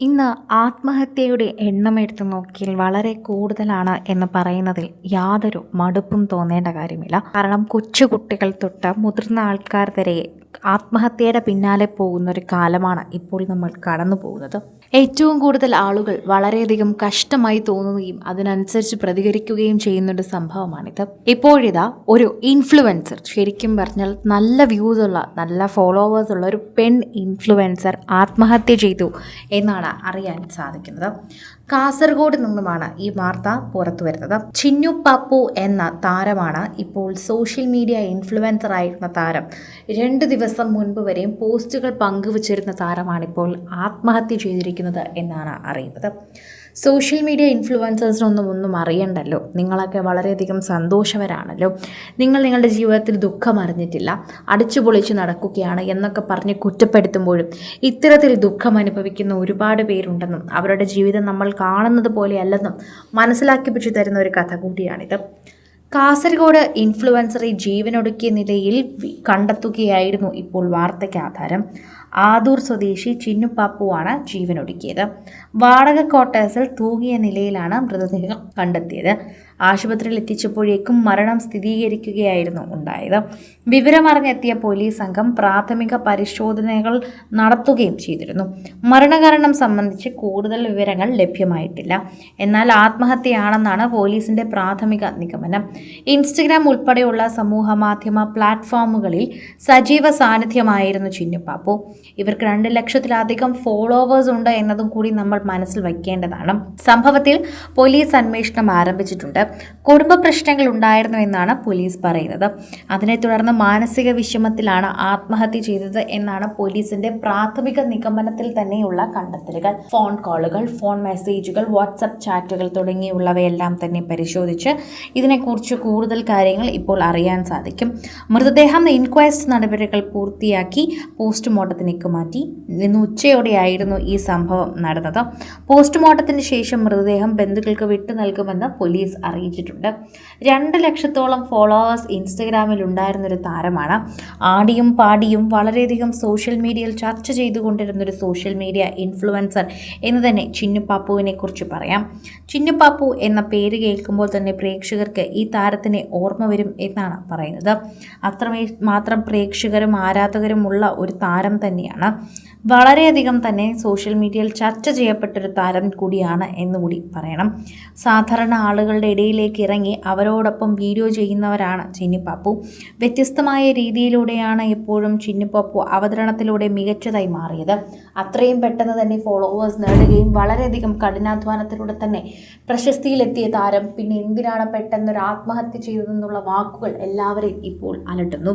ഇന്ന് ആത്മഹത്യയുടെ എണ്ണം എടുത്തു നോക്കിയാൽ വളരെ കൂടുതലാണ് എന്ന് പറയുന്നതിൽ യാതൊരു മടുപ്പും തോന്നേണ്ട കാര്യമില്ല. കാരണം കൊച്ചുകുട്ടികൾ തൊട്ട് മുതിർന്ന ആൾക്കാർ വരെ ആത്മഹത്യയുടെ പിന്നാലെ പോകുന്ന ഒരു കാലമാണ് ഇപ്പോൾ നമ്മൾ കടന്നു പോകുന്നത്. ഏറ്റവും കൂടുതൽ ആളുകൾ വളരെയധികം കഷ്ടമായി തോന്നുകയും അതിനനുസരിച്ച് പ്രതികരിക്കുകയും ചെയ്യുന്ന ഒരു സംഭവമാണിത്. ഇപ്പോഴിതാ ഒരു ഇൻഫ്ലുവൻസർ ശരിക്കും പറഞ്ഞാൽ നല്ല വ്യൂസ് ഉള്ള നല്ല ഫോളോവേഴ്സ് ഉള്ള ഒരു പെൺ ഇൻഫ്ലുവൻസർ ആത്മഹത്യ ചെയ്തു എന്നാണ് അറിയാൻ സാധിക്കുന്നത്. കാസർഗോഡ് നിന്നുമാണ് ഈ വാർത്ത പുറത്തു വരുന്നത്. ചിന്നു പപ്പു എന്ന താരമാണ് ഇപ്പോൾ സോഷ്യൽ മീഡിയ ഇൻഫ്ലുവൻസർ ആയിരുന്ന താരം. രണ്ട് ദിവസം മുൻപ് വരെയും പോസ്റ്റുകൾ പങ്കുവച്ചിരുന്ന താരമാണിപ്പോൾ ആത്മഹത്യ ചെയ്തിരിക്കുന്നത് എന്നാണ് അറിയുന്നത്. സോഷ്യൽ മീഡിയ ഇൻഫ്ലുവൻസേഴ്സിനൊന്നും ഒന്നും അറിയണ്ടല്ലോ. നിങ്ങളൊക്കെ വളരെയധികം സന്തോഷവരാണല്ലോ. നിങ്ങൾ നിങ്ങളുടെ ജീവിതത്തിൽ ദുഃഖം അറിഞ്ഞിട്ടില്ല. അടിച്ചു പൊളിച്ച് നടക്കുകയാണ് എന്നൊക്കെ പറഞ്ഞ് കുറ്റപ്പെടുത്തുമ്പോഴും ഇത്തരത്തിൽ ദുഃഖം അനുഭവിക്കുന്ന ഒരുപാട് പേരുണ്ടെന്നും അവരുടെ ജീവിതം നമ്മൾ കാണുന്നത് പോലെയല്ലെന്നും മനസ്സിലാക്കിപ്പിച്ചു തരുന്ന ഒരു കഥ കൂടിയാണിത്. കാസർഗോഡ് ഇൻഫ്ലുവൻസറെ ജീവനൊടുക്കിയ നിലയിൽ കണ്ടെത്തുകയായിരുന്നു ഇപ്പോൾ വാർത്തയ്ക്ക് ആധാരം. ആദൂർ സ്വദേശി ചിന്നുപ്പാപ്പുവാണ് ജീവനൊടുക്കിയത്. വാടക ക്വാർട്ടേഴ്സിൽ തൂങ്ങിയ നിലയിലാണ് മൃതദേഹം കണ്ടെത്തിയത്. ആശുപത്രിയിൽ എത്തിച്ചപ്പോഴേക്കും മരണം സ്ഥിരീകരിക്കുകയായിരുന്നു ഉണ്ടായത്. വിവരമറിഞ്ഞെത്തിയ പോലീസ് സംഘം പ്രാഥമിക പരിശോധനകൾ നടത്തുകയും ചെയ്തിരുന്നു. മരണകാരണം സംബന്ധിച്ച് കൂടുതൽ വിവരങ്ങൾ ലഭ്യമായിട്ടില്ല. എന്നാൽ ആത്മഹത്യയാണെന്നാണ് പോലീസിന്റെ പ്രാഥമിക നിഗമനം. ഇൻസ്റ്റഗ്രാം ഉൾപ്പെടെയുള്ള സമൂഹ മാധ്യമ പ്ലാറ്റ്ഫോമുകളിൽ സജീവ സാന്നിധ്യമായിരുന്നു ചിന്നുപ്പാപ്പു ഇവർക്ക് രണ്ട് ലക്ഷത്തിലധികം ഫോളോവേഴ്സ് ഉണ്ട് എന്നതും കൂടി നമ്മൾ മനസ്സിൽ വയ്ക്കേണ്ടതാണ്. സംഭവത്തിൽ പോലീസ് അന്വേഷണം ആരംഭിച്ചിട്ടുണ്ട്. കുടുംബ പ്രശ്നങ്ങൾ ഉണ്ടായിരുന്നു എന്നാണ് പോലീസ് പറയുന്നത്. അതിനെ തുടർന്ന് മാനസിക വിഷമത്തിലാണ് ആത്മഹത്യ ചെയ്തത് എന്നാണ് പോലീസിന്റെ പ്രാഥമിക നിഗമനത്തിൽ തന്നെയുള്ള കണ്ടെത്തലുകൾ. ഫോൺ കോളുകൾ ഫോൺ മെസ്സേജുകൾ വാട്സപ്പ് ചാറ്റുകൾ തുടങ്ങിയുള്ളവയെല്ലാം തന്നെ പരിശോധിച്ച് ഇതിനെക്കുറിച്ച് കൂടുതൽ കാര്യങ്ങൾ ഇപ്പോൾ അറിയാൻ സാധിക്കും. മൃതദേഹം ഇൻക്വയസ്റ്റ് നടപടികൾ പൂർത്തിയാക്കി പോസ്റ്റ്മോർട്ടത്തിലേക്ക് മാറ്റി. ഇന്ന് ഉച്ചയോടെയായിരുന്നു ഈ സംഭവം നടന്നത്. പോസ്റ്റ്മോർട്ടത്തിന് ശേഷം മൃതദേഹം ബന്ധുക്കൾക്ക് വിട്ടു നൽകുമെന്ന് പോലീസ് അറിയിച്ചിട്ടുണ്ട്. രണ്ട് ലക്ഷത്തോളം ഫോളോവേഴ്സ് ഇൻസ്റ്റഗ്രാമിൽ ഉണ്ടായിരുന്നൊരു താരമാണ്. ആടിയും പാടിയും വളരെയധികം സോഷ്യൽ മീഡിയയിൽ ചർച്ച ചെയ്തുകൊണ്ടിരുന്നൊരു സോഷ്യൽ മീഡിയ ഇൻഫ്ലുവൻസർ എന്ന് തന്നെ ചിന്നുപാപ്പുവിനെ കുറിച്ച് പറയാം. ചിന്നുപാപ്പു എന്ന പേര് കേൾക്കുമ്പോൾ തന്നെ പ്രേക്ഷകർക്ക് ഈ താരത്തിനെ ഓർമ്മ വരും എന്നാണ് പറയുന്നത്. അത്രമേ മാത്രം പ്രേക്ഷകരും ആരാധകരും ഉള്ള ഒരു താരം തന്നെയാണ്. വളരെയധികം തന്നെ സോഷ്യൽ മീഡിയയിൽ ചർച്ച ചെയ്യപ്പെട്ടൊരു താരം കൂടിയാണ് എന്നുകൂടി പറയണം. സാധാരണ ആളുകളുടെ ഇടയിലേക്ക് ഇറങ്ങി അവരോടൊപ്പം വീഡിയോ ചെയ്യുന്നവരാണ് ചിന്നിപ്പാപ്പു വ്യത്യസ്തമായ രീതിയിലൂടെയാണ് എപ്പോഴും ചിന്നിപ്പാപ്പു അവതരണത്തിലൂടെ മികച്ചതായി മാറിയത്. അത്രയും പെട്ടെന്ന് തന്നെ ഫോളോവേഴ്സ് നേടുകയും വളരെയധികം കഠിനാധ്വാനത്തിലൂടെ തന്നെ പ്രശസ്തിയിലെത്തിയ താരം പിന്നെ എന്തിനാണ് പെട്ടെന്നൊരു ആത്മഹത്യ ചെയ്തതെന്നുള്ള വാക്കുകൾ എല്ലാവരെയും ഇപ്പോൾ അലട്ടുന്നു.